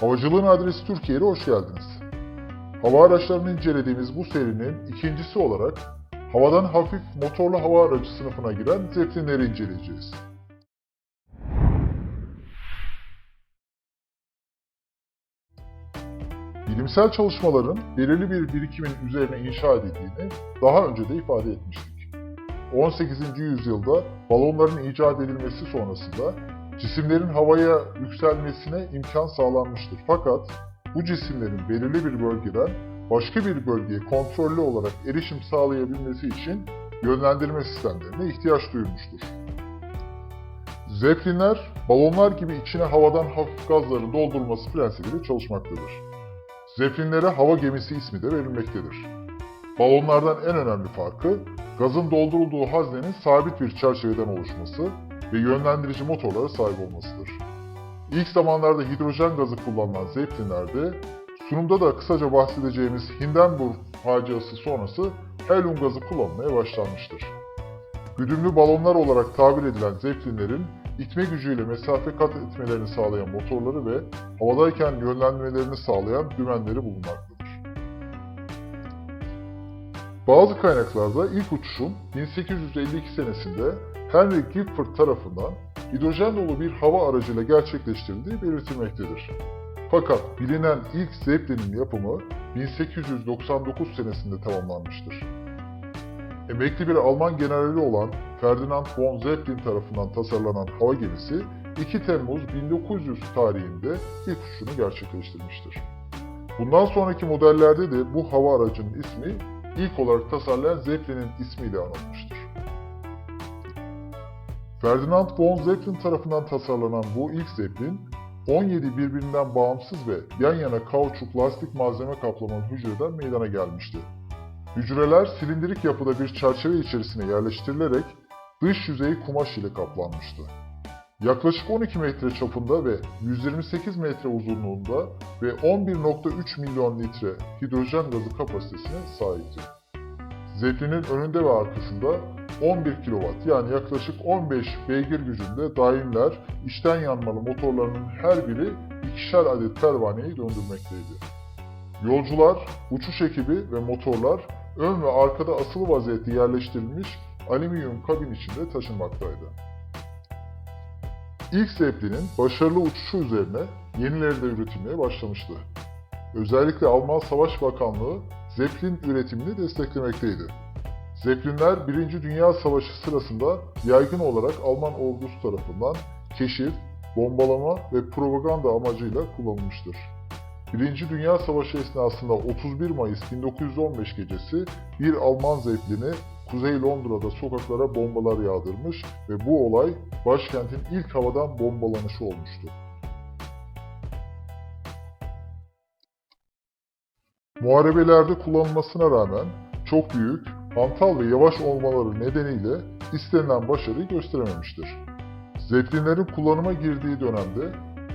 Havacılığın adresi Türkiye'ye hoş geldiniz. Hava araçlarını incelediğimiz bu serinin ikincisi olarak havadan hafif motorlu hava aracı sınıfına giren Zeppelinleri inceleyeceğiz. Bilimsel çalışmaların belirli bir birikimin üzerine inşa edildiğini daha önce de ifade etmiştik. 18. yüzyılda balonların icat edilmesi sonrasında cisimlerin havaya yükselmesine imkan sağlanmıştır. Fakat bu cisimlerin belirli bir bölgeden başka bir bölgeye kontrollü olarak erişim sağlayabilmesi için yönlendirme sistemlerine ihtiyaç duyulmuştur. Zeppelinler, balonlar gibi içine havadan hafif gazların doldurulması prensibiyle çalışmaktadır. Zeppelinlere hava gemisi ismi de verilmektedir. Balonlardan en önemli farkı, gazın doldurulduğu haznenin sabit bir çerçeveden oluşması ve yönlendirici motorlara sahip olmasıdır. İlk zamanlarda hidrojen gazı kullanılan Zeppelinlerde, sunumda da kısaca bahsedeceğimiz Hindenburg faciası sonrası helyum gazı kullanılmaya başlanmıştır. Güdümlü balonlar olarak tabir edilen Zeppelinlerin itme gücüyle mesafe kat etmelerini sağlayan motorları ve havadayken yönlenmelerini sağlayan dümenleri bulunmaktadır. Bazı kaynaklarda ilk uçuşun 1852 senesinde Henry Gifford tarafından hidrojen dolu bir hava aracıyla gerçekleştirildiği belirtilmektedir. Fakat bilinen ilk Zeppelin'in yapımı 1899 senesinde tamamlanmıştır. Emekli bir Alman generali olan Ferdinand von Zeppelin tarafından tasarlanan hava gemisi 2 Temmuz 1900 tarihinde ilk uçuşunu gerçekleştirmiştir. Bundan sonraki modellerde de bu hava aracının ismi ilk olarak tasarlayan Zeppelin'in ismiyle anılmıştır. Ferdinand von Zeppelin tarafından tasarlanan bu ilk Zeppelin, 17 birbirinden bağımsız ve yan yana kauçuk lastik malzeme kaplamalı hücreden meydana gelmişti. Hücreler silindirik yapıda bir çerçeve içerisine yerleştirilerek dış yüzeyi kumaş ile kaplanmıştı. Yaklaşık 12 metre çapında ve 128 metre uzunluğunda ve 11.3 milyon litre hidrojen gazı kapasitesine sahipti. Zeppelin'in önünde ve arkasında 11 kW yani yaklaşık 15 beygir gücünde daimler içten yanmalı motorlarının her biri ikişer adet pervaneyi döndürmekteydi. Yolcular, uçuş ekibi ve motorlar ön ve arkada asılı vaziyette yerleştirilmiş alüminyum kabin içinde taşınmaktaydı. İlk Zeppelin'in başarılı uçuşu üzerine yenileri de üretilmeye başlamıştı. Özellikle Alman Savaş Bakanlığı Zeppelin üretimini desteklemekteydi. Zeppelinler 1. Dünya Savaşı sırasında yaygın olarak Alman ordusu tarafından keşif, bombalama ve propaganda amacıyla kullanılmıştır. 1. Dünya Savaşı esnasında 31 Mayıs 1915 gecesi bir Alman Zeppelin'i Kuzey Londra'da sokaklara bombalar yağdırmış ve bu olay başkentin ilk havadan bombalanışı olmuştu. Muharebelerde kullanılmasına rağmen çok büyük, hantal ve yavaş olmaları nedeniyle istenilen başarıyı gösterememiştir. Zeppelinlerin kullanıma girdiği dönemde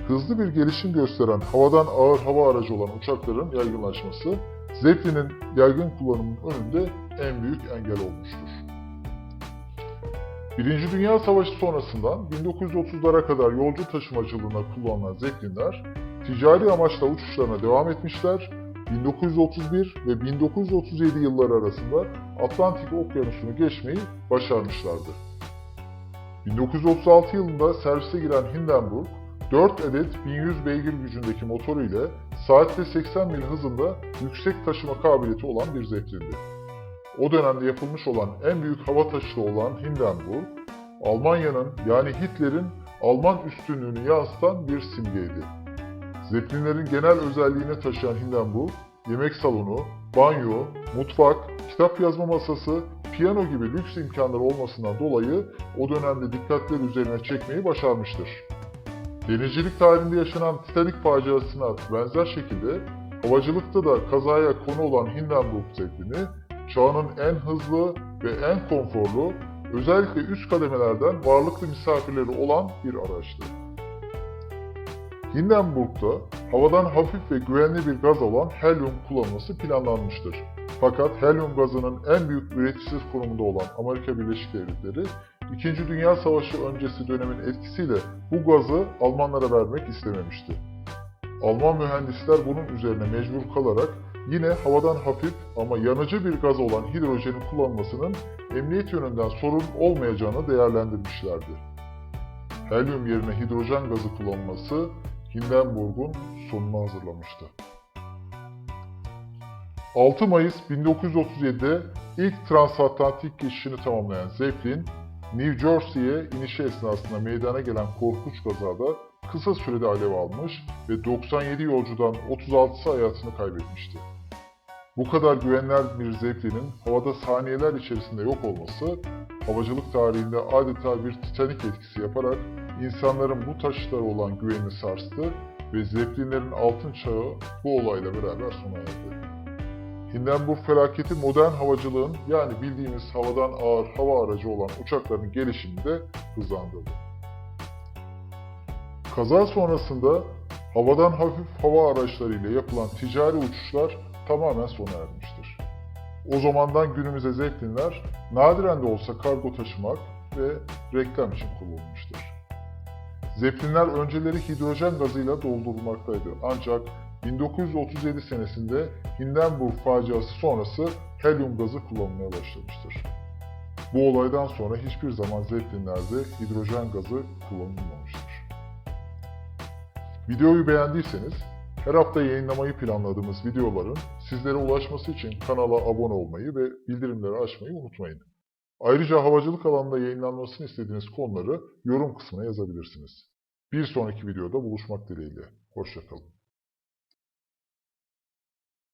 hızlı bir gelişim gösteren havadan ağır hava aracı olan uçakların yaygınlaşması, Zeppelin'in yaygın kullanımının önünde en büyük engel olmuştur. Birinci Dünya Savaşı sonrasından 1930'lara kadar yolcu taşımacılığına kullanılan Zeppelinler, ticari amaçla uçuşlarına devam etmişler 1931 ve 1937 yılları arasında Atlantik Okyanusu'nu geçmeyi başarmışlardı. 1936 yılında servise giren Hindenburg, 4 adet 1100 beygir gücündeki motoru ile saatte 80 mil hızında yüksek taşıma kabiliyeti olan bir Zeppelin'di. O dönemde yapılmış olan en büyük hava taşıtı olan Hindenburg, Almanya'nın yani Hitler'in Alman üstünlüğünü yansıtan bir simgeydi. Zeppelinlerin genel özelliğini taşıyan Hindenburg, yemek salonu, banyo, mutfak, kitap yazma masası, piyano gibi lüks imkanları olmasından dolayı o dönemde dikkatleri üzerine çekmeyi başarmıştır. Denizcilik tarihinde yaşanan Titanic faciasına benzer şekilde havacılıkta da kazaya konu olan Hindenburg Zeppelini, çağının en hızlı ve en konforlu, özellikle üst kademelerden varlıklı misafirleri olan bir araçtı. Hindenburg'da havadan hafif ve güvenli bir gaz olan helyum kullanılması planlanmıştır. Fakat helyum gazının en büyük üreticisi konumunda olan Amerika Birleşik Devletleri, İkinci Dünya Savaşı öncesi dönemin etkisiyle bu gazı Almanlara vermek istememişti. Alman mühendisler bunun üzerine mecbur kalarak yine havadan hafif ama yanıcı bir gaz olan hidrojenin kullanılmasının emniyet yönünden sorun olmayacağını değerlendirmişlerdi. Helyum yerine hidrojen gazı kullanılması Hindenburg'un sonunu hazırlamıştı. 6 Mayıs 1937'de ilk transatlantik geçişini tamamlayan Zeppelin, New Jersey'ye inişi esnasında meydana gelen korkunç kazada kısa sürede alev almış ve 97 yolcudan 36'sı hayatını kaybetmişti. Bu kadar güvenilir bir Zeppelin'in havada saniyeler içerisinde yok olması, havacılık tarihinde adeta bir titanik etkisi yaparak insanların bu taşıtlara olan güvenini sarstı ve Zeppelinlerin altın çağı bu olayla beraber sona erdi. Hindenburg felaketi modern havacılığın yani bildiğimiz havadan ağır hava aracı olan uçakların gelişimini de hızlandırdı. Kaza sonrasında havadan hafif hava araçlarıyla yapılan ticari uçuşlar tamamen sona ermiştir. O zamandan günümüze Zeppelinler nadiren de olsa kargo taşımak ve reklam için kullanılmıştır. Zeppelinler önceleri hidrojen gazıyla doldurulmaktaydı ancak 1937 senesinde Hindenburg faciası sonrası helyum gazı kullanılmaya başlamıştır. Bu olaydan sonra hiçbir zaman Zeppelinlerde hidrojen gazı kullanılmamıştır. Videoyu beğendiyseniz her hafta yayınlamayı planladığımız videoların sizlere ulaşması için kanala abone olmayı ve bildirimleri açmayı unutmayın. Ayrıca havacılık alanında yayınlanmasını istediğiniz konuları yorum kısmına yazabilirsiniz. Bir sonraki videoda buluşmak dileğiyle. Hoşçakalın.